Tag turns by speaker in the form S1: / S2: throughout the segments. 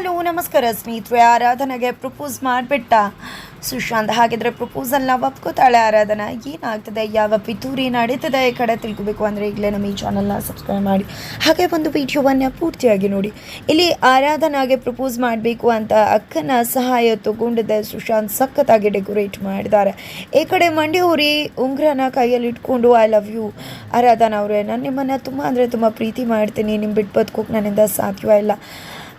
S1: Hello, ನಮಸ್ಕಾರ ಸ್ನೇಹಿತರೆ. ಆರಾಧನೆಗೆ propose ಮಾಡಿಬಿಟ್ಟ. ಸುಶಾಂತ್ ಹಾಗಿದ್ರೆ ಪ್ರಪೋಸಲ್ನ ಒಪ್ಕೋತಾಳೆ ಆರಾಧನಾ. ಏನಾಗ್ತದೆ? ಯಾವ ಪಿತೂರಿ ನಡೀತದೆ? ಈ ಕಡೆ ತಿಳ್ಕೋಬೇಕು ಅಂದರೆ ಈಗಲೇ ನಮ್ಮ ಈ ಚಾನಲ್ನ ಸಬ್ಸ್ಕ್ರೈಬ್ ಮಾಡಿ. ಹಾಗೆ ಒಂದು ವಿಡಿಯೋವನ್ನು ಪೂರ್ತಿಯಾಗಿ ನೋಡಿ. ಇಲ್ಲಿ ಆರಾಧನಾಗೆ ಪ್ರಪೋಸ್ ಮಾಡಬೇಕು ಅಂತ ಅಕ್ಕನ ಸಹಾಯ ತಗೊಂಡಿದ್ದೆ ಸುಶಾಂತ್ ಸಖತ್ತಾಗಿ ಡೆಕೋರೇಟ್ ಮಾಡಿದ್ದಾರೆ. ಈ ಕಡೆ ಮಂಡ್ಯವ್ರಿ ಉಂಗ್ರನ ಕೈಯಲ್ಲಿ ಇಟ್ಕೊಂಡು ಐ ಲವ್ ಯು ಆರಾಧನಾ ಅವರೇ, ನಾನು ನಿಮ್ಮನ್ನು ತುಂಬ ಅಂದರೆ ತುಂಬ ಪ್ರೀತಿ ಮಾಡ್ತೀನಿ. ನಿಮ್ಮ ಬಿಟ್ಟು ಬದುಕೋಕೆ ನನ್ನಿಂದ ಸಾಧ್ಯವೇ ಇಲ್ಲ.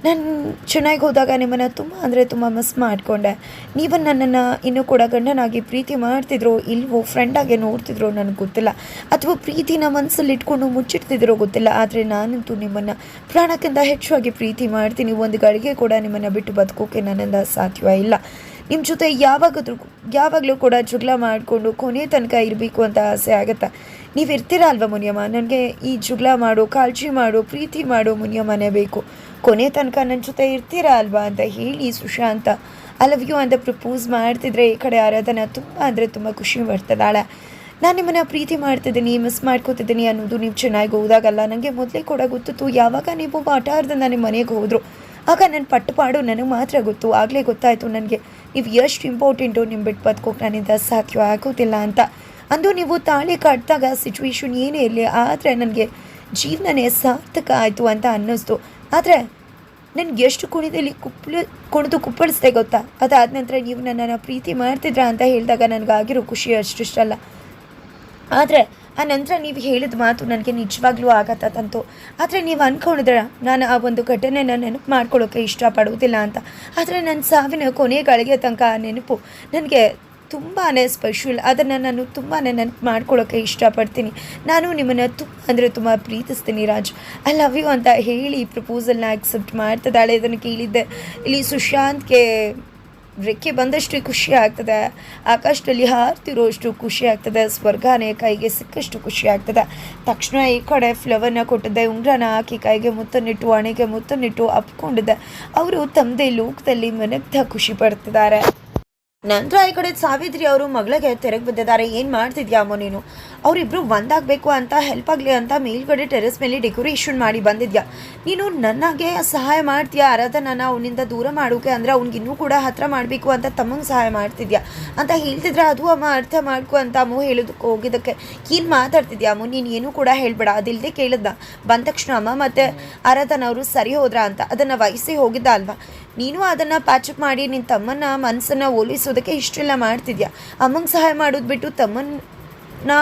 S1: ನಾನು ಚೆನ್ನಾಗಿ ಹೋದಾಗ ನಿಮ್ಮನ್ನು ತುಂಬ ಅಂದರೆ ತುಂಬ ಮಿಸ್ ಮಾಡಿಕೊಂಡೆ. ನೀವು ನನ್ನನ್ನು ಇನ್ನೂ ಕೂಡ ಗಂಡನಾಗಿ ಪ್ರೀತಿ ಮಾಡ್ತಿದ್ರು ಇಲ್ವೋ ಫ್ರೆಂಡಾಗೆ ನೋಡ್ತಿದ್ರೋ ನನಗೆ ಗೊತ್ತಿಲ್ಲ. ಅಥವಾ ಪ್ರೀತಿನ ಮನಸ್ಸಲ್ಲಿ ಇಟ್ಕೊಂಡು ಮುಚ್ಚಿಡ್ತಿದ್ರೋ ಗೊತ್ತಿಲ್ಲ. ಆದರೆ ನಾನಂತೂ ನಿಮ್ಮನ್ನು ಪ್ರಾಣಕ್ಕಿಂತ ಹೆಚ್ಚಾಗಿ ಪ್ರೀತಿ ಮಾಡ್ತೀನಿ. ಒಂದು ಗಳಿಗೆ ಕೂಡ ನಿಮ್ಮನ್ನು ಬಿಟ್ಟು ಬದುಕೋಕೆ ನನ್ನಿಂದ ಸಾಧ್ಯವೇ ಇಲ್ಲ. ನಿಮ್ಮ ಜೊತೆ ಯಾವಾಗಾದ್ರೂ, ಯಾವಾಗಲೂ ಕೂಡ ಜುಗ್ಲ ಮಾಡಿಕೊಂಡು ಕೊನೆ ತನಕ ಇರಬೇಕು ಅಂತ ಆಸೆ ಆಗುತ್ತೆ. ನೀವು ಇರ್ತೀರಾ ಅಲ್ವಾ ಮುನಿಯಮ್ಮ? ನನಗೆ ಈ ಜುಗ್ಲ ಮಾಡು, ಕಾಳಜಿ ಮಾಡು, ಪ್ರೀತಿ ಮಾಡು ಮುನಿಯಮ್ಮನೇ ಬೇಕು. ಕೊನೆ ತನಕ ನನ್ನ ಜೊತೆ ಇರ್ತೀರಾ ಅಲ್ವಾ ಅಂತ ಹೇಳಿ ಸುಶಾಂತ. ಐ ಲವ್ ಯು ಅಂತ ಪ್ರಪೋಸ್ ಮಾಡ್ತಿದ್ರೆ ಈ ಕಡೆ ಆರಾಧನ ತುಂಬ ಅಂದರೆ ತುಂಬ ಖುಷಿ ಬರ್ತದಾಳೆ ನಾನು ನಿಮ್ಮನ್ನು ಪ್ರೀತಿ ಮಾಡ್ತಿದ್ದೀನಿ ಮಿಸ್ ಮಾಡ್ಕೋತಿದ್ದೀನಿ ಅನ್ನೋದು ನೀವು ಚೆನ್ನಾಗಿ ಹೋದಾಗಲ್ಲ ನನಗೆ ಮೊದಲೇ ಕೂಡ ಗೊತ್ತಿತ್ತು, ಯಾವಾಗ ನೀವು ಆಟಾರ್ದಿಂದ ನಿಮ್ಮ ಮನೆಗೆ ಹೋದರು. ಆಗ ನನ್ನ ಪಟ್ಟುಪಾಡು ನನಗೆ ಮಾತ್ರ ಗೊತ್ತು. ಆಗಲೇ ಗೊತ್ತಾಯಿತು ನನಗೆ. ನೀವು ಎಷ್ಟು ಇಂಪಾರ್ಟೆಂಟು ನಿಮ್ಮ ಬಿಟ್ಟು ಬದುಕೋಕೆ ನನ್ನಿಂದ ಸಾಧ್ಯ ಆಗೋದಿಲ್ಲ ಅಂತ. ಅಂದು ನೀವು ತಾಳಿ ಕಟ್ಟಿದಾಗ ಸಿಚುವೇಶನ್ ಏನೇ ಇರಲಿ, ಆದರೆ ನನಗೆ ಜೀವನನೇ ಸಾರ್ಥಕ ಆಯಿತು ಅಂತ ಅನ್ನಿಸ್ತು. ಆದರೆ ನನಗೆ ಎಷ್ಟು ಕುಣಿದಲ್ಲಿ ಕುಪ್ಪಳ ಕುಣಿದು ಕುಪ್ಪಳಿಸ್ದೆ ಗೊತ್ತಾ? ಅದಾದ ನಂತರ ನೀವು ನನ್ನನ್ನು ಪ್ರೀತಿ ಮಾಡ್ತಿದ್ರಾ ಅಂತ ಹೇಳಿದಾಗ ನನಗಾಗಿರೋ ಖುಷಿ ಅಷ್ಟಿಷ್ಟಲ್ಲ. ಆದರೆ ಆ ನಂತರ ನೀವು ಹೇಳಿದ ಮಾತು ನನಗೆ ನಿಜವಾಗ್ಲೂ ಆಗತ್ತಂತು ಆದರೆ ನೀವು ಅಂದ್ಕೊಂಡಿದ್ರ ನಾನು ಆ ಒಂದು ಘಟನೆನ ನೆನಪು ಮಾಡ್ಕೊಳ್ಳೋಕೆ ಇಷ್ಟಪಡುವುದಿಲ್ಲ ಅಂತ. ಆದರೆ ನನ್ನ ಸಾವಿನ ಕೊನೆಗಳಿಗೆ ತನಕ ಆ ನೆನಪು ನನಗೆ ತುಂಬಾ ಸ್ಪೆಷಲ್ ಅದನ್ನು ನಾನು ತುಂಬಾ ನೆನಪು ಮಾಡ್ಕೊಳ್ಳೋಕೆ ಇಷ್ಟಪಡ್ತೀನಿ. ನಾನು ನಿಮ್ಮನ್ನು ತುಂಬ ಅಂದರೆ ತುಂಬ ಪ್ರೀತಿಸ್ತೀನಿ ರಾಜ್. ಐ ಲವ್ ಯು ಅಂತ ಹೇಳಿ ಪ್ರಪೋಸಲ್ನ ಆಕ್ಸೆಪ್ಟ್ ಮಾಡ್ತಿದ್ದಾಳೆ. ಇದನ್ನು ಕೇಳಿದ್ದೆ. ಇಲ್ಲಿ ಸುಶಾಂತ್ಗೆ ರೆಕ್ಕೆ ಬಂದಷ್ಟು ಖುಷಿ ಆಗ್ತದೆ. ಆಕಾಶದಲ್ಲಿ ಹಾರ್ತಿರೋಷ್ಟು ಖುಷಿ ಆಗ್ತದೆ. ಸ್ವರ್ಗನೇ ಕೈಗೆ ಸಿಕ್ಕಷ್ಟು ಖುಷಿ ಆಗ್ತದೆ. ತಕ್ಷಣ ಈ ಕಡೆ ಫ್ಲವರ್ನ ಕೊಟ್ಟಿದ್ದೆ. ಉಂಗ್ರನ ಹಾಕಿ ಕೈಗೆ ಮುತ್ತನ್ನಿಟ್ಟು ಹಣೆಗೆ ಮುತ್ತನ್ನಿಟ್ಟು ಅಪ್ಕೊಂಡಿದ್ದೆ. ಅವರು ತಮ್ಮದೇ ಲೋಕದಲ್ಲಿ ಮನಗ್ಧ ಖುಷಿ ಪಡ್ತಿದ್ದಾರೆ. ನಂತರ ಈ ಕಡೆ ಸಾವಿತ್ರಿ ಅವರು ಮಗಳಿಗೆ ತೆರೆಗೆ ಬಿದ್ದಿದ್ದಾರೆ. ಏನು ಮಾಡ್ತಿದ್ಯಾ ಅಮ್ಮ ನೀನು? ಅವರಿಬ್ರು ಒಂದಾಗಬೇಕು ಅಂತ ಹೆಲ್ಪ್ ಆಗಲಿ ಅಂತ ಮೇಲ್ಗಡೆ ಟೆರೆಸ್ ಮೇಲೆ ಡೆಕೋರೇಷನ್ ಮಾಡಿ ಬಂದಿದ್ಯಾ. ನೀನು ನನಗೆ ಸಹಾಯ ಮಾಡ್ತೀಯಾ? ಆರಾಧನನ ಅವನಿಂದ ದೂರ ಮಾಡೋಕೆ ಅಂದರೆ ಅವ್ನಿಗೆ ಇನ್ನೂ ಕೂಡ ಹತ್ರ ಮಾಡಬೇಕು ಅಂತ ತಮ್ಮಂಗೆ ಸಹಾಯ ಮಾಡ್ತಿದ್ಯಾ. ಅಂತ ಹೇಳ್ತಿದ್ರೆ ಅದು ಅಮ್ಮ ಅರ್ಥ ಮಾಡ್ಕೊ ಅಂತ ಅಮ್ಮ ಹೇಳೋದಕ್ಕೆ ಹೋಗಿದ್ದಕ್ಕೆ. ಏನು ಮಾತಾಡ್ತಿದ್ಯಾ ಅಮ್ಮ, ನೀನು ಏನೂ ಕೂಡ ಹೇಳ್ಬೇಡ ಅದಿಲ್ಲದೆ ಕೇಳಿದ್ದ ಬಂದ ತಕ್ಷಣ ಅಮ್ಮ ಮತ್ತು ಆರಾಧನ ಅವರು ಸರಿ ಹೋದ್ರ ಅಂತ, ಅದನ್ನು ವಹಿಸಿ ಹೋಗಿದ್ದ ಅಲ್ವಾ? ನೀನು ಅದನ್ನು ಪ್ಯಾಚಪ್ ಮಾಡಿ ನಿನ್ನ ತಮ್ಮನ ಮನಸ್ಸನ್ನು ಓಲಿಸೋದಕ್ಕೆ ಇಷ್ಟೆಲ್ಲ ಮಾಡ್ತಿದ್ಯಾ. ಅಮ್ಮಂಗೆ ಸಹಾಯ ಮಾಡೋದು ಬಿಟ್ಟು ತಮ್ಮನ್ನ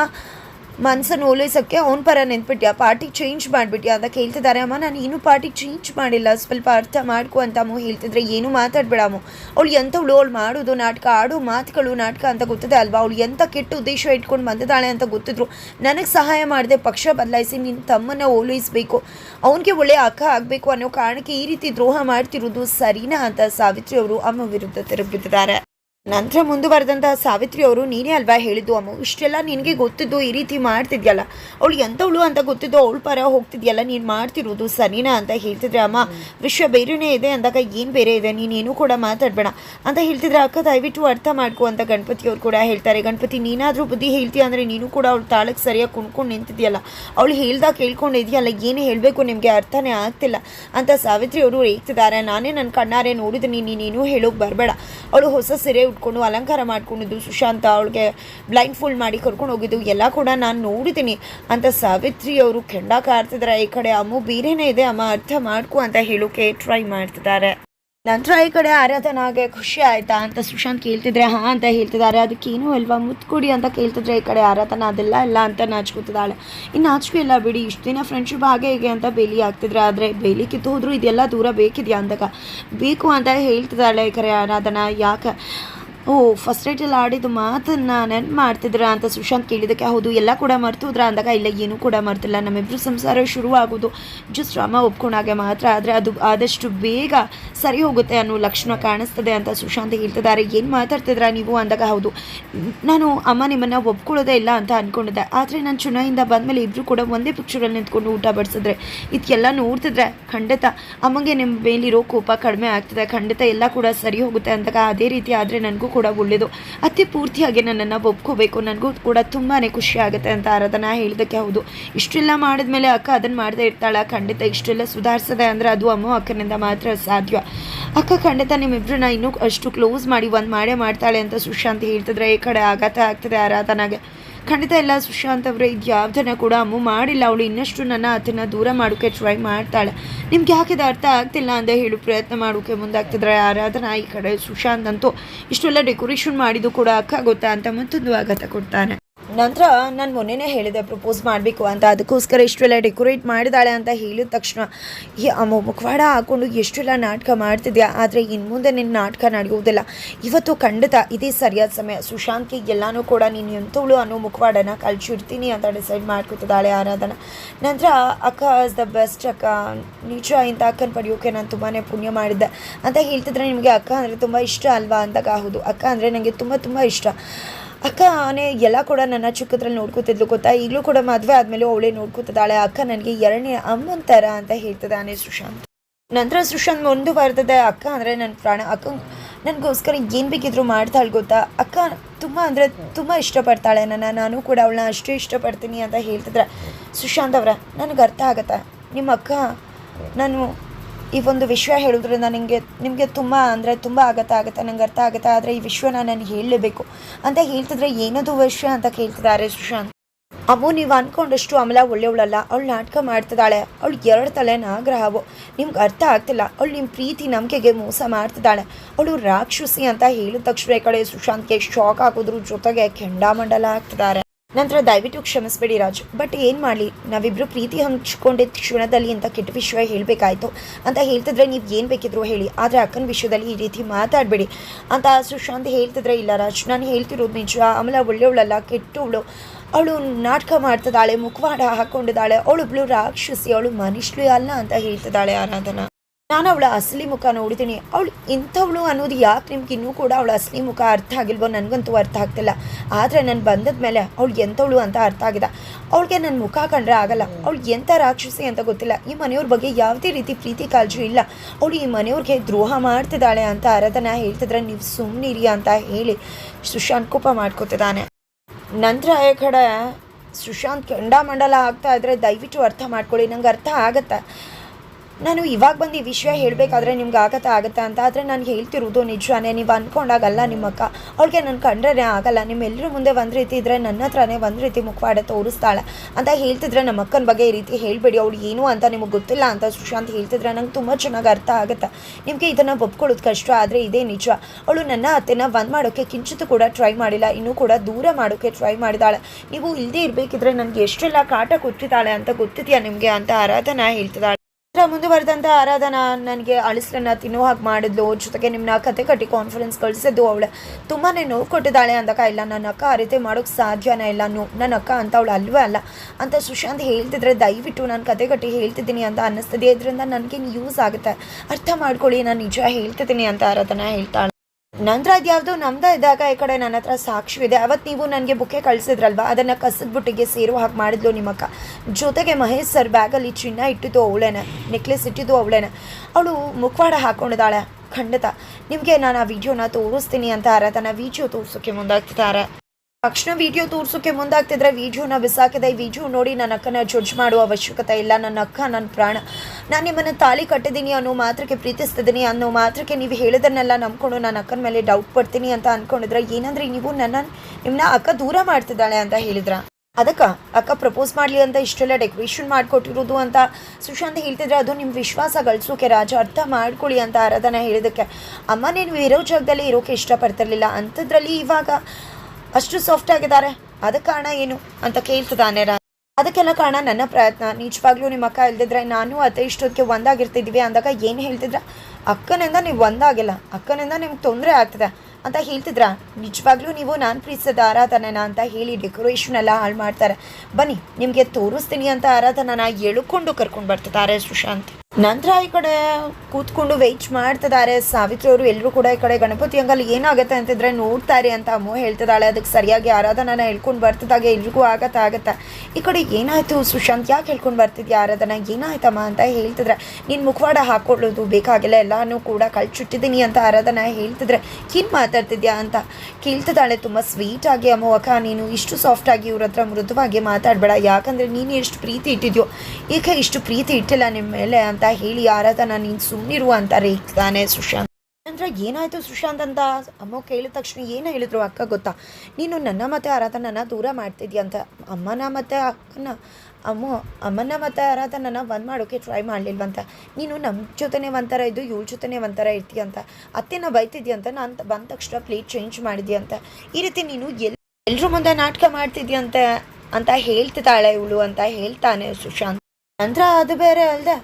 S1: ಮನಸ್ಸನ್ನು ಓಲೈಸೋಕ್ಕೆ ಅವ್ನ ಪರ ನೆನ್ಪಿಟ್ಯಾ? ಪಾರ್ಟಿ ಚೇಂಜ್ ಮಾಡಿಬಿಟ್ಯಾ ಅಂತ ಕೇಳ್ತಿದ್ದಾರೆ ಅಮ್ಮ. ನಾನು ಇನ್ನೂ ಪಾರ್ಟಿ ಚೇಂಜ್ ಮಾಡಿಲ್ಲ. ಸ್ವಲ್ಪ ಅರ್ಥ ಮಾಡ್ಕೊ ಅಂತ ಅಮ್ಮ ಹೇಳ್ತಿದ್ರೆ ಏನು ಮಾತಾಡ್ಬೇಡ ಅಮ್ಮ ಅವಳು ಎಂಥವಳು ಅವಳು ಮಾಡೋದು ನಾಟಕ, ಆಡೋ ಮಾತುಗಳು ನಾಟಕ ಅಂತ ಗೊತ್ತಿದೆ ಅಲ್ವಾ? ಅವಳು ಎಂಥ ಕೆಟ್ಟ ಉದ್ದೇಶ ಇಟ್ಕೊಂಡು ಬಂದಿದ್ದಾಳೆ ಅಂತ ಗೊತ್ತಿದ್ರು. ನನಗೆ ಸಹಾಯ ಮಾಡದೆ, ಪಕ್ಷ ಬದಲಾಯಿಸಿ ನಿನ್ನ ತಮ್ಮನ್ನ ಓಲೈಸಬೇಕು ಅವನಿಗೆ ಒಳ್ಳೆ ಅಕ್ಕ ಆಗಬೇಕು ಅನ್ನೋ ಕಾರಣಕ್ಕೆ ಈ ರೀತಿ ದ್ರೋಹ ಮಾಡ್ತಿರೋದು ಸರಿನಾ ಅಂತ ಸಾವಿತ್ರಿ ಅವರು ಅಮ್ಮ ವಿರುದ್ಧ ತಿರುಗಿಬಿಟ್ಟಿದ್ದಾರೆ. ನಂತರ ಮುಂದುವರೆದಂತಹ ಸಾವಿತ್ರಿ ಅವರು ನೀನೇ ಅಲ್ವಾ ಹೇಳಿದ್ದು ಅಮ್ಮ? ಇಷ್ಟೆಲ್ಲ ನಿನಗೆ ಗೊತ್ತಿದ್ದು ಈ ರೀತಿ ಮಾಡ್ತಿದ್ಯಲ್ಲ. ಅವಳು ಎಂಥವಳು ಅಂತ ಗೊತ್ತಿದ್ದು ಅವಳು ಪರ ಹೋಗ್ತಿದ್ಯಲ್ಲ, ನೀನು ಮಾಡ್ತಿರೋದು ಸರಿನಾ ಅಂತ ಹೇಳ್ತಿದ್ರೆ ಅಮ್ಮ. ವಿಶ್ವ ಬೇರೆನೇ ಇದೆ ಅಂದಾಗ ಏನು ಬೇರೆ ಇದೆ? ನೀನೇನು ಕೂಡ ಮಾತಾಡಬೇಡ ಅಂತ ಹೇಳ್ತಿದ್ರೆ ಅಕ್ಕ, ದಯವಿಟ್ಟು ಅರ್ಥ ಮಾಡ್ಕೊ ಅಂತ ಗಣಪತಿ ಅವ್ರು ಕೂಡ ಹೇಳ್ತಾರೆ. ಗಣಪತಿ, ನೀನಾದರೂ ಬುದ್ಧಿ ಹೇಳ್ತೀಯ ಅಂದರೆ ನೀನು ಕೂಡ ಅವಳು ತಾಳಕ್ಕೆ ಸರಿಯಾಗಿ ಕುಣ್ಕೊಂಡು ನಿಂತಿದ್ಯಲ್ಲ. ಅವಳು ಹೇಳ್ದಾಗ ಕೇಳ್ಕೊಂಡಿದ್ಯಲ್ಲ, ಏನು ಹೇಳಬೇಕು ನಿಮಗೆ ಅರ್ಥನೇ ಆಗ್ತಿಲ್ಲ ಅಂತ ಸಾವಿತ್ರಿ ಅವರು ರೇಗ್ತಿದ್ದಾರೆ ನಾನೇ ನನ್ನ ಕಣ್ಣಾರೆ ನೋಡಿದ್ರೆ ನೀನೇನು ಹೇಳೋಕೆ ಬರಬೇಡ. ಅವಳು ಹೊಸ ಸೀರೆ ಉಟ್ಕೊಂಡು ಅಲಂಕಾರ ಮಾಡ್ಕೊಂಡಿದ್ದು ಸುಶಾಂತ ಅವಳಿಗೆ ಬ್ಲೈಂಡ್ ಫೋಲ್ಡ್ ಮಾಡಿ ಕರ್ಕೊಂಡು ಹೋಗಿದ್ದು, ಎಲ್ಲ ಕೂಡ ನಾನು ನೋಡಿದ್ದೀನಿ ಅಂತ ಸಾವಿತ್ರಿ ಅವರು ಕೆಂಡ ಕಾರ್ತಿದ್ದಾರೆ ಈ ಕಡೆ ಅಮ್ಮ ಬೇರೆನೇ ಇದೆ, ಅಮ್ಮ ಅರ್ಥ ಮಾಡ್ಕೊ ಅಂತ ಹೇಳೋಕೆ ಟ್ರೈ ಮಾಡ್ತಿದ್ದಾರೆ. ನಂತರ ಈ ಕಡೆ ಆರಾಧನಾಗೆ ಖುಷಿ ಆಯ್ತಾ ಅಂತ ಸುಶಾಂತ್ ಕೇಳ್ತಿದ್ರೆ, ಹಾಂ ಅಂತ ಹೇಳ್ತಿದ್ದಾರೆ. ಅದಕ್ಕೇನು ಅಲ್ವಾ, ಮುತ್ಕೊಡಿ ಅಂತ ಕೇಳ್ತಿದ್ರೆ ಈ ಕಡೆ ಆರಾಧನ ಅದೆಲ್ಲ ಇಲ್ಲ ಅಂತ ನಾಚ್ಕೊತಿದ್ದಾಳೆ. ಇನ್ನು ನಾಚಿಕೆ ಇಲ್ಲ ಬಿಡಿ, ಇಷ್ಟು ದಿನ ಫ್ರೆಂಡ್ಶಿಪ್ ಹಾಗೆ ಹೀಗೆ ಅಂತ ಬೇಲಿ ಆಗ್ತಿದ್ರೆ ಆದರೆ ಬೇಲಿ ಕಿತ್ತು ಹೋದರೂ ಇದೆಲ್ಲ ದೂರ ಬೇಕಿದೆಯಾ ಅಂದಾಗ? ಬೇಕು ಅಂತ ಹೇಳ್ತಿದ್ದಾಳೆ ಈ ಕಡೆ ಆರಾಧನಾ. ಯಾಕೆ? ಓ ಫಸ್ಟ್ ರೇಟಲ್ಲಿ ಆಡಿದ್ದು ಮಾತನ್ನು ನೆನ್ಪು ಮಾಡ್ತಿದ್ರ ಅಂತ ಸುಶಾಂತ್ ಕೇಳಿದಕ್ಕೆ ಹೌದು, ಎಲ್ಲ ಕೂಡ ಮರ್ತೋದ್ರ ಅಂದಾಗ, ಇಲ್ಲ, ಏನೂ ಕೂಡ ಮರ್ತಿಲ್ಲ. ನಮ್ಮಿಬ್ಬರು ಸಂಸಾರ ಶುರು ಆಗೋದು ಜಸ್ಟ್ ರಾಮ ಒಪ್ಕೊಂಡಾಗೆ ಮಾತ್ರ ಆದರೆ ಅದು ಆದಷ್ಟು ಬೇಗ ಸರಿ ಹೋಗುತ್ತೆ ಅನ್ನೋ ಲಕ್ಷಣ ಕಾಣಿಸ್ತದೆ ಅಂತ ಸುಶಾಂತ್ ಹೇಳ್ತಿದ್ದಾರೆ. ಏನು ಮಾತಾಡ್ತಿದ್ರ ನೀವು ಅಂದಾಗ, ಹೌದು. ನಾನು ಅಮ್ಮ ನಿಮ್ಮನ್ನು ಒಪ್ಕೊಳ್ಳೋದೇ ಇಲ್ಲ ಅಂತ ಅಂದ್ಕೊಂಡಿದ್ದೆ ಆದರೆ ನಾನು ಚುನಾಯಿಂದ ಬಂದಮೇಲೆ ಇಬ್ಬರು ಕೂಡ ಒಂದೇ ಪಿಕ್ಚರಲ್ಲಿ ನಿಂತ್ಕೊಂಡು ಊಟ ಬಡಿಸಿದ್ರೆ ಇದಕ್ಕೆಲ್ಲ ನೋಡ್ತಿದ್ರೆ, ಖಂಡಿತ ಅಮ್ಮಗೆ ನಿಮ್ಮ ಮೇಲಿರೋ ಕೋಪ ಕಡಿಮೆ ಆಗ್ತದೆ. ಖಂಡಿತ ಎಲ್ಲ ಕೂಡ ಸರಿ ಹೋಗುತ್ತೆ ಅಂದಾಗ, ಅದೇ ರೀತಿ ಆದರೆ ನನಗೂ ಕೂಡ ಒಳ್ಳೆಯದು ಅತ್ತೆ ಪೂರ್ತಿಯಾಗಿ ನನ್ನನ್ನು ಒಪ್ಕೋಬೇಕು. ನನಗೂ ಕೂಡ ತುಂಬಾ ಖುಷಿ ಆಗುತ್ತೆ ಅಂತ ಆರಾಧನಾ ಹೇಳಿದಕ್ಕೆ ಹೌದು. ಇಷ್ಟೆಲ್ಲ ಮಾಡಿದ್ಮೇಲೆ ಅಕ್ಕ ಅದನ್ನು ಮಾಡದೇ ಇರ್ತಾಳೆ. ಖಂಡಿತ ಇಷ್ಟೆಲ್ಲ ಸುಧಾರಿಸದೆ ಅಂದರೆ ಅದು ಅಮ್ಮ ಅಕ್ಕನಿಂದ ಮಾತ್ರ ಸಾಧ್ಯ. ಅಕ್ಕ ಖಂಡಿತ ನಿಮ್ಮಿಬ್ಬರನ್ನ ಇನ್ನೂ ಅಷ್ಟು ಕ್ಲೋಸ್ ಮಾಡಿ ಒಂದು ಮಾಡೇ ಮಾಡ್ತಾಳೆ ಅಂತ ಸುಶಾಂತ್ ಹೇಳ್ತಿದ್ರೆ. ಈ ಕಡೆ ಆಘಾತ ಆಗ್ತದೆ ಆರಾಧನಾಗೆ. ಖಂಡಿತ ಇಲ್ಲ ಸುಶಾಂತ್ ಅವರೇ ಇದು ಯಾವುದನ್ನ ಕೂಡ ಅಮ್ಮು ಮಾಡಿಲ್ಲ. ಅವಳು ಇನ್ನಷ್ಟು ನನ್ನ ಅದನ್ನು ದೂರ ಮಾಡೋಕ್ಕೆ ಟ್ರೈ ಮಾಡ್ತಾಳೆ. ನಿಮ್ಗೆ ಯಾಕೆ ಇದು ಅರ್ಥ ಆಗ್ತಿಲ್ಲ ಅಂತ ಹೇಳು ಪ್ರಯತ್ನ ಮಾಡೋಕ್ಕೆ ಮುಂದಾಗ್ತಿದ್ರೆ ಆರಾಧನಾ ಈ ಕಡೆ ಸುಶಾಂತ್ ಅಂತೂ ಇಷ್ಟೆಲ್ಲ ಡೆಕೋರೇಷನ್ ಮಾಡಿದ್ದು ಕೂಡ ಅಕ್ಕ ಗೊತ್ತಾ ಅಂತ ಮತ್ತೊಂದು ಆಘಾತ ಕೊಡ್ತಾನೆ. ನಂತರ ನಾನು ಮೊನ್ನೆನೇ ಹೇಳಿದೆ ಪ್ರಪೋಸ್ ಮಾಡಬೇಕು ಅಂತ. ಅದಕ್ಕೋಸ್ಕರ ಇಷ್ಟೆಲ್ಲ ಡೆಕೋರೇಟ್ ಮಾಡಿದಾಳೆ ಅಂತ ಹೇಳಿದ ತಕ್ಷಣ ಈ ಮುಖವಾಡ ಹಾಕೊಂಡು ಎಷ್ಟೆಲ್ಲ ನಾಟಕ ಮಾಡ್ತಿದ್ಯಾ? ಆದರೆ ಇನ್ನು ಮುಂದೆ ನಿನ್ನ ನಾಟಕ ನಡೆಯುವುದಿಲ್ಲ ಇವತ್ತು ಖಂಡಿತ ಇದೇ ಸರಿಯಾದ ಸಮಯ. ಸುಶಾಂತ್ಗೆ ಎಲ್ಲನೂ ಕೂಡ ನೀನು ಎಂಥವಳು ಅನ್ನೋ ಮುಖವಾಡನ ಕಳ್ಸಿಡ್ತೀನಿ ಅಂತ ಡಿಸೈಡ್ ಮಾಡ್ಕೊತಿದ್ದಾಳೆ ಆರಾಧನ. ನಂತರ ಅಕ್ಕ ಇಸ್ ದ ಬೆಸ್ಟ್ ಅಕ್ಕ. ನಿಜ ಇಂಥ ಅಕ್ಕನ ಪಡೆಯೋಕೆ ನಾನು ತುಂಬಾ ಪುಣ್ಯ ಮಾಡಿದ್ದೆ. ಅಂತ ಹೇಳ್ತಿದ್ರೆ ನಿಮಗೆ ಅಕ್ಕ ಅಂದರೆ ತುಂಬ ಇಷ್ಟ ಅಲ್ವಾ ಅಂದಾಗ ಹೌದು ಅಕ್ಕ ಅಂದರೆ ನನಗೆ ತುಂಬ ತುಂಬ ಇಷ್ಟ. ಅಕ್ಕನೇ ಎಲ್ಲ ಕೂಡ ನನ್ನ ಚಿಕ್ಕದ್ರಲ್ಲಿ ನೋಡ್ಕೊತಿದ್ಲು ಗೊತ್ತಾ? ಈಗಲೂ ಕೂಡ ಮದುವೆ ಆದಮೇಲೆ ಅವಳೇ ನೋಡ್ಕೋತಿದ್ದಾಳೆ. ಅಕ್ಕ ನನಗೆ ಎರಡನೇ ಅಮ್ಮನ ಥರ ಅಂತ ಹೇಳ್ತಿದ್ದಾನೆ ಸುಶಾಂತ್. ನಂತರ ಸುಶಾಂತ್ ಮುಂದೆ ಬರ್ತದೆ. ಅಕ್ಕ ಅಂದರೆ ನನ್ನ ಪ್ರಾಣ. ಅಕ್ಕ ನನಗೋಸ್ಕರ ಏನು ಬೇಕಿದ್ರು ಮಾಡ್ತಾಳೆ ಗೊತ್ತಾ? ಅಕ್ಕ ತುಂಬ ಅಂದರೆ ತುಂಬ ಇಷ್ಟಪಡ್ತಾಳೆ ನನ್ನ. ನಾನು ಕೂಡ ಅವಳನ್ನ ಅಷ್ಟೇ ಇಷ್ಟಪಡ್ತೀನಿ ಅಂತ ಹೇಳ್ತಿದ್ರೆ ಸುಶಾಂತ್ ಅವರ. ನನಗೆ ಅರ್ಥ ಆಗತ್ತೆ? ನಿಮ್ಮ ಅಕ್ಕ, ನಾನು ಈ ಒಂದು ವಿಷಯ ಹೇಳೋದ್ರಿಂದ ನಿಮಗೆ ನಿಮಗೆ ತುಂಬ ಅಂದರೆ ತುಂಬ ಆಗತ್ತೆ ಆಗುತ್ತೆ, ನಂಗೆ ಅರ್ಥ ಆಗುತ್ತೆ, ಆದರೆ ಈ ವಿಷಯನ ನಾನು ಹೇಳಲೇಬೇಕು. ಅಂತ ಹೇಳ್ತಿದ್ರೆ ಏನದು ವಿಷಯ ಅಂತ ಕೇಳ್ತಿದ್ದಾರೆ ಸುಶಾಂತ್. ಅವು ನೀವು ಅಂದ್ಕೊಂಡಷ್ಟು ಅಮಲ ಒಳ್ಳೆಯವಳಲ್ಲ. ಅವಳು ನಾಟಕ ಮಾಡ್ತಿದ್ದಾಳೆ. ಅವಳು ಎರಡು ತಲೆ ನಾಗ್ರಹವು. ನಿಮ್ಗೆ ಅರ್ಥ ಆಗ್ತಿಲ್ಲ. ಅವಳು ನಿಮ್ಮ ಪ್ರೀತಿ ನಂಬಿಕೆಗೆ ಮೋಸ ಮಾಡ್ತಿದ್ದಾಳೆ. ಅವಳು ರಾಕ್ಷಸಿ ಅಂತ ಹೇಳಿದ ತಕ್ಷಣ ಈ ಕಡೆ ಸುಶಾಂತ್ಗೆ ಶಾಕ್ ಆಗೋದ್ರ ಜೊತೆಗೆ ಕೆಂಡಾಮಂಡಲ ಆಗ್ತಿದ್ದಾರೆ ನಂತರ ದಯವಿಟ್ಟು ಕ್ಷಮಿಸ್ಬೇಡಿ ರಾಜ್. ಬಟ್ ಏನು ಮಾಡಲಿ? ನಾವಿಬ್ರು ಪ್ರೀತಿ ಹಂಚ್ಕೊಂಡಿದ್ದ ಕ್ಷಣದಲ್ಲಿ ಅಂತ ಕೆಟ್ಟ ವಿಷಯ ಹೇಳ್ಬೇಕಾಯ್ತು. ಅಂತ ಹೇಳ್ತಿದ್ರೆ ನೀವು ಏನು ಬೇಕಿದ್ರು ಹೇಳಿ. ಆದ್ರೆ ಅಕ್ಕನ ವಿಷಯದಲ್ಲಿ ಈ ರೀತಿ ಮಾತಾಡಬೇಡಿ. ಅಂತ ಸುಶಾಂತ್ ಹೇಳ್ತಿದ್ರೆ ಇಲ್ಲ ರಾಜ್. ನಾನು ಹೇಳ್ತಿರೋದು ನಿಜ. ಆಮೇಲೆ ಒಳ್ಳೆಯವಳಲ್ಲ, ಕೆಟ್ಟವಳು. ಅವಳು ನಾಟಕ ಮಾಡ್ತಿದ್ದಾಳೆ, ಮುಖವಾಡ ಹಾಕೊಂಡಿದ್ದಾಳೆ. ಅವಳೊಬ್ಳು ರಾಕ್ಷಸಿ, ಅವಳು ಮನುಷ್ಯಳು ಅಲ್ಲ ಅಂತ ಹೇಳ್ತಿದ್ದಾಳೆ ಆರಾಧನಾ. ನಾನು ಅವಳ ಅಸಲಿ ಮುಖ ನೋಡಿದ್ದೀನಿ. ಅವಳು ಇಂಥವಳು ಅನ್ನೋದು ಯಾಕೆ ನಿಮ್ಗೆ ಇನ್ನೂ ಕೂಡ ಅವಳ ಅಸಲಿ ಮುಖ ಅರ್ಥ ಆಗಿಲ್ವೋ ನನಗಂತೂ ಅರ್ಥ ಆಗ್ತಿಲ್ಲ. ಆದರೆ ನಾನು ಬಂದದ ಮೇಲೆ ಅವಳು ಎಂಥವಳು ಅಂತ ಅರ್ಥ ಆಗಿದೆ. ಅವಳಿಗೆ ನನ್ನ ಮುಖ ಕಂಡ್ರೆ ಆಗಲ್ಲ. ಅವಳು ಎಂಥ ರಾಕ್ಷಸಿ ಅಂತ ಗೊತ್ತಿಲ್ಲ. ಈ ಮನೆಯವ್ರ ಬಗ್ಗೆ ಯಾವುದೇ ರೀತಿ ಪ್ರೀತಿ ಕಾಳಜಿ ಇಲ್ಲ. ಅವಳು ಈ ಮನೆಯವ್ರಿಗೆ ದ್ರೋಹ ಮಾಡ್ತಿದ್ದಾಳೆ ಅಂತ ಆರಾಧನಾ ಹೇಳ್ತಿದ್ರೆ ನೀವು ಸುಮ್ಮನಿರಿ ಅಂತ ಹೇಳಿ ಸುಶಾಂತ್ ಕೋಪ ಮಾಡ್ಕೋತಿದ್ದಾನೆ. ನಂತರ ಈ ಕಡೆ ಸುಶಾಂತ್ ಕೆಂಡಾಮಂಡಲ ಆಗ್ತಾ ಇದ್ರೆ ದಯವಿಟ್ಟು ಅರ್ಥ ಮಾಡ್ಕೊಳ್ಳಿ. ನಂಗೆ ಅರ್ಥ ಆಗತ್ತೆ. ನಾನು ಇವಾಗ ಬಂದು ಈ ವಿಷಯ ಹೇಳಬೇಕಾದ್ರೆ ನಿಮ್ಗೆ ಆಗತ್ತಾ ಆಗತ್ತಾ ಅಂತ, ಆದರೆ ನಾನು ಹೇಳ್ತಿರೋದು ನಿಜಾನೇ ನೀವು ಅಂದ್ಕೊಂಡಾಗಲ್ಲ ನಿಮ್ಮಕ್ಕ ಅವಳಿಗೆ ನಾನು ಕಂಡ್ರೆ ಆಗಲ್ಲ. ನಿಮ್ಮೆಲ್ಲರ ಮುಂದೆ ಒಂದು ರೀತಿ ಇದ್ದರೆ ನನ್ನ ಹತ್ರನೇ ಒಂದು ರೀತಿ ಮುಖವಾಡ ತೋರಿಸ್ತಾಳೆ ಅಂತ ಹೇಳ್ತಿದ್ರೆ ನಮ್ಮ ಅಕ್ಕನ ಬಗ್ಗೆ ಈ ರೀತಿ ಹೇಳಬೇಡಿ. ಅವಳು ಏನು ಅಂತ ನಿಮಗೆ ಗೊತ್ತಿಲ್ಲ ಅಂತ ಸುಶಾಂತ್ ಹೇಳ್ತಿದ್ರೆ ನಂಗೆ ತುಂಬ ಚೆನ್ನಾಗಿ ಅರ್ಥ ಆಗುತ್ತೆ. ನಿಮಗೆ ಇದನ್ನು ಒಪ್ಕೊಳ್ಳೋದು ಕಷ್ಟ, ಆದರೆ ಇದೇ ನಿಜ. ಅವಳು ನನ್ನ ಅತ್ತೆನ ಬಂದ್ ಮಾಡೋಕ್ಕೆ ಕಿಂಚಿತ್ತು ಕೂಡ ಟ್ರೈ ಮಾಡಿಲ್ಲ. ಇನ್ನೂ ಕೂಡ ದೂರ ಮಾಡೋಕ್ಕೆ ಟ್ರೈ ಮಾಡಿದಾಳೆ. ನೀವು ಇಲ್ಲದೇ ಇರಬೇಕಿದ್ರೆ ನನಗೆ ಎಷ್ಟೆಲ್ಲ ಕಾಟ ಕೊಟ್ಟಿದ್ದಾಳೆ ಅಂತ ಗೊತ್ತಿದೆಯಾ ನಿಮಗೆ ಅಂತ ಆರಾಧನಾ ಹೇಳ್ತಿದ್ದಾಳೆ. ಮುಂದುವರೆದಂಥ ಆರಾಧನಾ ನನಗೆ ಅಳಿಸ್ಲನ್ನ ತಿನ್ನೋ ಹಾಗೆ ಮಾಡಿದ್ಲು. ಜೊತೆಗೆ ನಿಮ್ಮನ್ನ ಕತೆ ಕಟ್ಟಿ ಕಾನ್ಫರೆನ್ಸ್ ಕಳಿಸಿದ್ದು. ಅವಳು ತುಂಬಾ ನೋವು ಕೊಟ್ಟಿದ್ದಾಳೆ ಅಂದಕ ಇಲ್ಲ ನನ್ನ ಅಕ್ಕ ಆ ರೀತಿ ಮಾಡೋಕ್ಕೆ ಸಾಧ್ಯನೇ ಇಲ್ಲ ನೋ ನನ್ನ ಅಕ್ಕ ಅಂತ ಅವಳು ಅಲ್ವೇ ಅಲ್ಲ. ಅಂತ ಸುಶಾಂತ್ ಹೇಳ್ತಿದ್ರೆ ದಯವಿಟ್ಟು ನಾನು ಕತೆ ಕಟ್ಟಿ ಹೇಳ್ತಿದ್ದೀನಿ ಅಂತ ಅನ್ನಿಸ್ತದೆ. ಇದರಿಂದ ನನಗೇನು ಯೂಸ್ ಆಗುತ್ತೆ? ಅರ್ಥ ಮಾಡ್ಕೊಳ್ಳಿ. ನಾನು ನಿಜ ಹೇಳ್ತಿದ್ದೀನಿ ಅಂತ ಆರಾಧನಾ ಹೇಳ್ತಾಳೆ. ನಂತರ ಅದ್ಯಾವುದೋ ನಮ್ಮದೇ ಇದ್ದಾಗ ಈ ಕಡೆ ನನ್ನ ಹತ್ರ ಸಾಕ್ಷಿ ಇದೆ. ಅವತ್ತು ನೀವು ನನಗೆ ಬುಕ್ಕೆ ಕಳಿಸಿದ್ರಲ್ವಾ? ಅದನ್ನು ಕಸದ ಬುಟ್ಟಿಗೆ ಸೇರೋ ಹಾಗೆ ಮಾಡಿದ್ಲು ನಿಮ್ಮಕ್ಕ. ಜೊತೆಗೆ ಮಹೇಶ್ ಸರ್ ಬ್ಯಾಗಲ್ಲಿ ಚಿನ್ನ ಇಟ್ಟಿದ್ದು ಅವಳೇನೆ. ನೆಕ್ಲೆಸ್ ಇಟ್ಟಿದ್ದು ಅವಳೇನೆ. ಅವಳು ಮುಖವಾಡ ಹಾಕೊಂಡಿದ್ದಾಳೆ. ಖಂಡಿತ. ನಿಮಗೆ ನಾನು ಆ ವಿಡಿಯೋನ ತೋರಿಸ್ತೀನಿ ಅಂತ ತನ್ನ ವಿಡಿಯೋ ತೋರಿಸೋಕ್ಕೆ ಮುಂದಾಗ್ತಿದ್ದಾರೆ. ತಕ್ಷಣ ವಿಡಿಯೋ ತೋರ್ಸೋಕೆ ಮುಂದಾಗ್ತಿದ್ರೆ ವಿಡಿಯೋನ ಬಿಸಾಕಿದೆ. ಈ ವಿಡಿಯೋ ನೋಡಿ ನನ್ನ ಅಕ್ಕನ ಜಡ್ಜ್ ಮಾಡುವ ಅವಶ್ಯಕತೆ ಇಲ್ಲ. ನನ್ನ ಅಕ್ಕ, ನನ್ನ ಪ್ರಾಣ. ನಾನು ನಿಮ್ಮನ್ನು ತಾಳಿ ಕಟ್ಟಿದ್ದೀನಿ ಅನ್ನೋ ಮಾತ್ರಕ್ಕೆ ಪ್ರೀತಿಸ್ತಿದ್ದೀನಿ. ಅನ್ನೋ ಮಾತ್ರಕ್ಕೆ ನೀವು ಹೇಳಿದನ್ನೆಲ್ಲ ನಂಬ್ಕೊಂಡು ನನ್ನ ಅಕ್ಕನ ಮೇಲೆ ಡೌಟ್ ಪಡ್ತೀನಿ ಅಂತ ಅಂದ್ಕೊಂಡಿದ್ರೆ ಏನಂದ್ರೆ ನೀವು? ನನ್ನ ನಿಮ್ಮನ್ನ ಅಕ್ಕ ದೂರ ಮಾಡ್ತಿದ್ದಾಳೆ ಅಂತ ಹೇಳಿದ್ರ. ಅದಕ್ಕೆ ಅಕ್ಕ ಪ್ರಪೋಸ್ ಮಾಡಲಿ ಅಂತ ಇಷ್ಟೆಲ್ಲ ಡೆಕೋರೇಷನ್ ಮಾಡಿಕೊಟ್ಟಿರೋದು ಅಂತ ಸುಶಾಂತ್ ಹೇಳ್ತಿದ್ರೆ ಅದು ನಿಮ್ಮ ವಿಶ್ವಾಸ ಗಳಿಸೋಕೆ ರಾಜ, ಅರ್ಥ ಮಾಡ್ಕೊಳ್ಳಿ ಅಂತ ಆರಾಧನ ಹೇಳಿದಕ್ಕೆ ಅಮ್ಮ, ನೀನು ಇರೋ ಜಾಗದಲ್ಲಿ ಇರೋಕೆ ಇಷ್ಟಪಡ್ತಿರ್ಲಿಲ್ಲ. ಅಂಥದ್ರಲ್ಲಿ ಇವಾಗ ಅಷ್ಟು ಸಾಫ್ಟ್ ಆಗಿದ್ದಾರೆ. ಅದ ಕಾರಣ ಏನು ಅಂತ ಕೇಳ್ತಿದ್ದಾನೆ ರಾ ಅದಕ್ಕೆಲ್ಲ ಕಾರಣ ನನ್ನ ಪ್ರಯತ್ನ. ನಿಜವಾಗ್ಲೂ ನಿಮ್ಮ ಅಕ್ಕ ಇಲ್ದಿದ್ರೆ ನಾನು ಅತ್ತೆ ಇಷ್ಟೊತ್ತಿಗೆ ಒಂದಾಗಿರ್ತಿದ್ವಿ ಅಂದಾಗ ಏನು ಹೇಳ್ತಿದ್ರ? ಅಕ್ಕನಿಂದ ನೀವು ಒಂದಾಗಿಲ್ಲ. ಅಕ್ಕನಿಂದ ನಿಮ್ಗೆ ತೊಂದರೆ ಆಗ್ತದೆ ಅಂತ ಹೇಳ್ತಿದ್ರ? ನಿಜವಾಗ್ಲೂ ನೀವು ನಾನು ಪ್ರೀತಿಸಿದ ಆರಾಧನೆನ ಅಂತ ಹೇಳಿ ಡೆಕೋರೇಷನ್ ಎಲ್ಲ ಹಾಳು ಮಾಡ್ತಾರೆ. ಬನ್ನಿ, ನಿಮಗೆ ತೋರಿಸ್ತೀನಿ ಅಂತ ಆರಾಧನನ ಎಳ್ಕೊಂಡು ಕರ್ಕೊಂಡು ಬರ್ತಿದ್ದಾರೆ ಸುಶಾಂತ್. ನಂತರ ಈ ಕಡೆ ಕೂತ್ಕೊಂಡು ವೆಯ್ಟ್ ಮಾಡ್ತಿದ್ದಾರೆ. ಸಾವಿತ್ರಿ ಅವರು ಎಲ್ಲರೂ ಕೂಡ ಈ ಕಡೆ ಗಣಪತಿ ಅಂಗಲ್ಲಿ ಏನಾಗುತ್ತೆ ಅಂತಿದ್ರೆ ನೋಡ್ತಾರೆ ಅಂತ ಅಮ್ಮ ಹೇಳ್ತಿದ್ದಾಳೆ. ಅದಕ್ಕೆ ಸರಿಯಾಗಿ ಆರಾಧನಾನ ಹೇಳ್ಕೊಂಡು ಬರ್ತಿದ್ದಾಗ ಎಲ್ರಿಗೂ ಆಗತ್ತಾ, ಆಗತ್ತೆ. ಈ ಕಡೆ ಏನಾಯ್ತು ಸುಶಾಂತ್? ಯಾಕೆ ಹೇಳ್ಕೊಂಡು ಬರ್ತಿದ್ಯಾ ಆರಾಧನಾ? ಏನಾಯ್ತಮ್ಮ ಅಂತ ಹೇಳ್ತಿದ್ರೆ, ನೀನು ಮುಖವಾಡ ಹಾಕೊಳ್ಳೋದು ಬೇಕಾಗಿಲ್ಲ. ಎಲ್ಲಾನು ಕೂಡ ಕಳ್ಚಿಟ್ಟಿದ್ದೀನಿ ಅಂತ ಆರಾಧನಾ ಹೇಳ್ತಿದ್ರೆ, ಏನು ಮಾತಾಡ್ತಿದ್ಯಾ ಅಂತ ಕೇಳ್ತಿದ್ದಾಳೆ. ತುಂಬ ಆಗಿ ಅಮ್ಮ. ಅಕ್ಕ, ನೀನು ಇಷ್ಟು ಸಾಫ್ಟಾಗಿ ಇವ್ರ ಹತ್ರ ಮೃದುವಾಗಿ ಮಾತಾಡಬೇಡ. ಯಾಕಂದರೆ ನೀನು ಎಷ್ಟು ಪ್ರೀತಿ ಇಟ್ಟಿದ್ಯೋ. ಏಕೆ ಇಷ್ಟು ಪ್ರೀತಿ ಇಟ್ಟಿಲ್ಲ ನಿಮ್ಮ ಮೇಲೆ? ಅಂತ ಹೇಳಿ ಆರಾಧನ ನೀನು ಸುಮ್ಮನಿರು ಅಂತ ರೇಗ್ತಾನೆ ಸುಶಾಂತ್. ನಂತರ ಏನಾಯಿತು ಸುಶಾಂತ್ ಅಂತ ಅಮ್ಮ ಕೇಳಿದ ತಕ್ಷಣ ಏನು ಹೇಳಿದ್ರು ಅಕ್ಕ ಗೊತ್ತಾ? ನೀನು ನನ್ನ ಮತ್ತೆ ಆರಾಧನನ ದೂರ ಮಾಡ್ತಿದ್ಯಾ ಅಂತ. ಅಮ್ಮನ ಮತ್ತೆ ಅಕ್ಕನ, ಅಮ್ಮ, ಅಮ್ಮನ ಮತ್ತೆ ಆರಾಧನನ ಬಂದ್ ಮಾಡೋಕ್ಕೆ ಟ್ರೈ ಮಾಡಲಿಲ್ವಂತ ನೀನು ನಮ್ಮ ಜೊತೆನೇ ಒಂಥರ ಇದ್ದು ಇವಳ ಜೊತೆನೇ ಒಂಥರ ಇರ್ತೀಯ ಅಂತ. ಅತ್ತೆನ ಬೈತಿದ್ಯಂತ ನಾನು ಬಂದ ತಕ್ಷಣ ಪ್ಲೇಟ್ ಚೇಂಜ್ ಮಾಡಿದ್ಯಂತ ಈ ರೀತಿ ನೀನು ಎಲ್ ಎಲ್ಲರ ಮುಂದೆ ನಾಟಕ ಮಾಡ್ತಿದ್ಯಂತೆ ಅಂತ ಹೇಳ್ತಿದ್ದಾಳೆ ಇವಳು ಅಂತ ಹೇಳ್ತಾನೆ ಸುಶಾಂತ್. ನಂತರ ಅದು ಬೇರೆ ಅಲ್ಲದೆ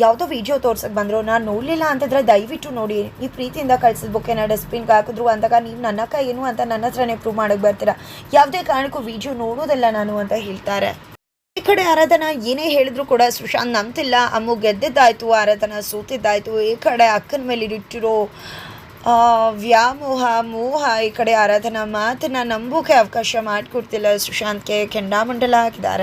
S1: ಯಾವುದೋ ವಿಡಿಯೋ ತೋರ್ಸಕ್ಕೆ ಬಂದರು. ನಾನು ನೋಡಲಿಲ್ಲ ಅಂತಂದರೆ ದಯವಿಟ್ಟು ನೋಡಿ. ಈ ಪ್ರೀತಿಯಿಂದ ಕಳ್ಸಿದ ಬುಕ್ಕೆನ ಡಸ್ಟ್ಬಿನ್ಗೆ ಹಾಕಿದ್ರು ಅಂದಾಗ ನೀವು ನನ್ನ ಕೈ ಏನು ಅಂತ ನನ್ನ ಹತ್ರನೇ ಪ್ರೂವ್ ಮಾಡೋಕ್ಕೆ ಬರ್ತೀರಾ? ಯಾವುದೇ ಕಾರಣಕ್ಕೂ ವಿಡಿಯೋ ನೋಡೋದಲ್ಲ ನಾನು ಅಂತ ಹೇಳ್ತಾರೆ. ಈ ಕಡೆ ಆರಾಧನಾ ಏನೇ ಹೇಳಿದ್ರು ಕೂಡ ಸುಶಾಂತ್ ನಂಬ್ತಿಲ್ಲ. ಅಮ್ಮು ಗೆದ್ದಿದ್ದಾಯ್ತು, ಆರಾಧನಾ ಸೂತಿದ್ದಾಯ್ತು. ಈ ಕಡೆ ಅಕ್ಕನ ಮೇಲೆ ಇಟ್ಟಿರೋ ವ್ಯಾಮೋಹ, ಮೋಹ ಈ ಕಡೆ ಆರಾಧನಾ ಮಾತನ್ನ ನಂಬೋಕೆ ಅವಕಾಶ ಮಾಡಿಕೊಡ್ತಿಲ್ಲ ಸುಶಾಂತ್ಗೆ. ಕೆಂಡಾಮಂಡಲ ಹಾಕಿದ್ದಾರೆ.